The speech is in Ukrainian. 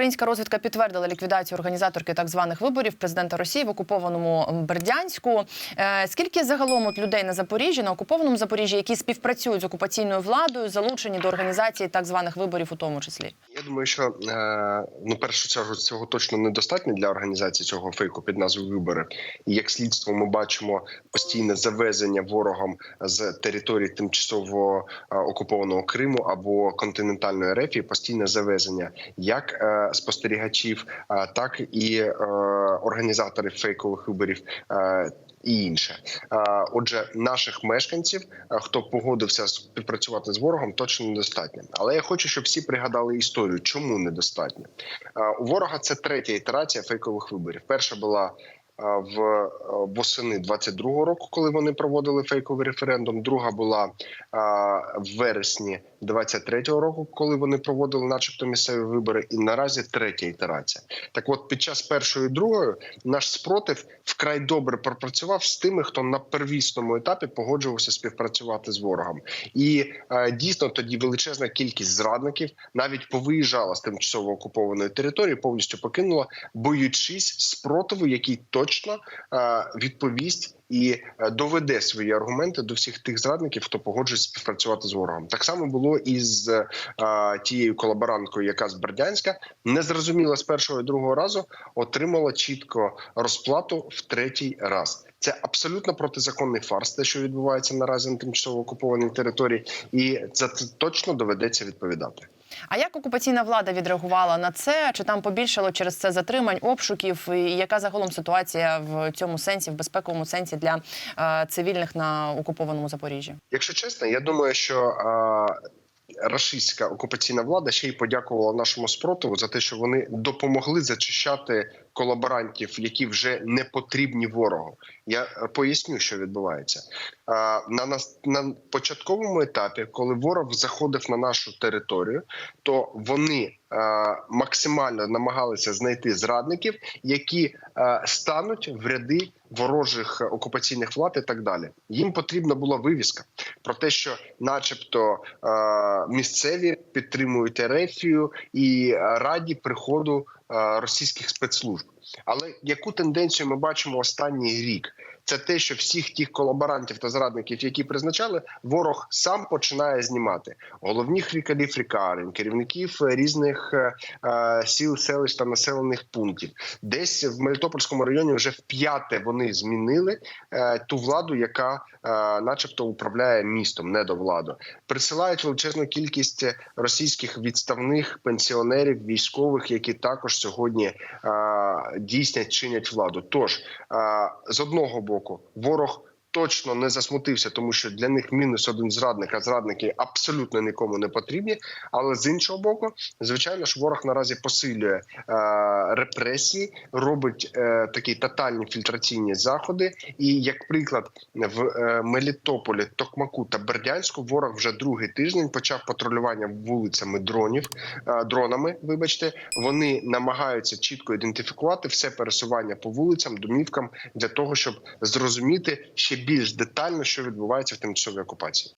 українська розвідка підтвердила ліквідацію організаторки так званих виборів президента Росії в окупованому Бердянську. Е, Скільки загалом от людей на Запоріжжі, на окупованому Запоріжжі, які співпрацюють з окупаційною владою, залучені до організації так званих виборів, у тому числі? Я думаю, що е, ну перше цього цього точно недостатньо для організації цього фейку під назвою вибори. І як слідство, ми бачимо постійне завезення ворогом з території тимчасово е, окупованого Криму або континентальної Ерефії, постійне завезення як спостерігачів, так і е, організаторів фейкових виборів. Е, і інше, отже, наших мешканців, е, хто погодився співпрацювати з ворогом, точно недостатньо. Але я хочу, щоб всі пригадали історію, чому недостатньо. У ворога це третя ітерація фейкових виборів. Перша була в е, восени 22-го року, коли вони проводили фейковий референдум. Друга була е, в вересні 23-го року, коли вони проводили, начебто, місцеві вибори. І наразі третя ітерація. Так, от під час першої і другої наш спротив вкрай добре пропрацював з тими, хто на первісному етапі погоджувався співпрацювати з ворогом. І е, дійсно тоді величезна кількість зрадників навіть повиїжджала з тимчасово окупованої території, повністю покинула, боючись спротиву, який точно е, відповість. І е, доведе свої аргументи до всіх тих зрадників, хто погоджується співпрацювати з ворогом. Так само було і з е, тією колаборанткою, яка з Бердянська не зрозуміла з першого і другого разу, отримала чітко розплату в третій раз. Це абсолютно протизаконний фарс, те, що відбувається наразі на тимчасово окупованій території, і за це точно доведеться відповідати. А як окупаційна влада відреагувала на це? Чи там побільшало через це затримань, обшуків? І яка загалом ситуація в цьому сенсі, в безпековому сенсі для е, цивільних на окупованому Запоріжжі? Якщо чесно, я думаю, що а, рашистська окупаційна влада ще й подякувала нашому спротиву за те, що вони допомогли зачищати колаборантів, які вже не потрібні ворогу. Я е, поясню, що відбувається на нас на початковому етапі, коли ворог заходив на нашу територію, то вони е, максимально намагалися знайти зрадників, які е, стануть в ряди ворожих окупаційних влад і так далі. Їм потрібна була вивіска про те, що, начебто, місцеві підтримують Ерефію і раді приходу російських спецслужб. Але яку тенденцію ми бачимо останній рік? Це те, що всіх тих колаборантів та зрадників, які призначали, ворог сам починає знімати головних лікарів лікарень, керівників різних е, е, сіл, селищ та населених пунктів. Десь в Мелітопольському районі вже вп'яте вони змінили е, ту владу, яка, е, начебто, управляє містом, не до влади. Присилають величезну кількість російських відставних пенсіонерів, військових, які також сьогодні е, дійсно чинять владу. Тож е, з одного боку, ворог. Точно не засмутився, тому що для них мінус один зрадник, а зрадники абсолютно нікому не потрібні. Але з іншого боку, звичайно ж, ворог наразі посилює е, репресії, робить е, такі тотальні фільтраційні заходи. І як приклад, в е, Мелітополі, Токмаку та Бердянську ворог вже другий тиждень почав патрулювання вулицями дронів е, дронами. Вибачте, вони намагаються чітко ідентифікувати все пересування по вулицям, домівкам для того, щоб зрозуміти ще більш детально, що відбувається в тимчасовій окупації.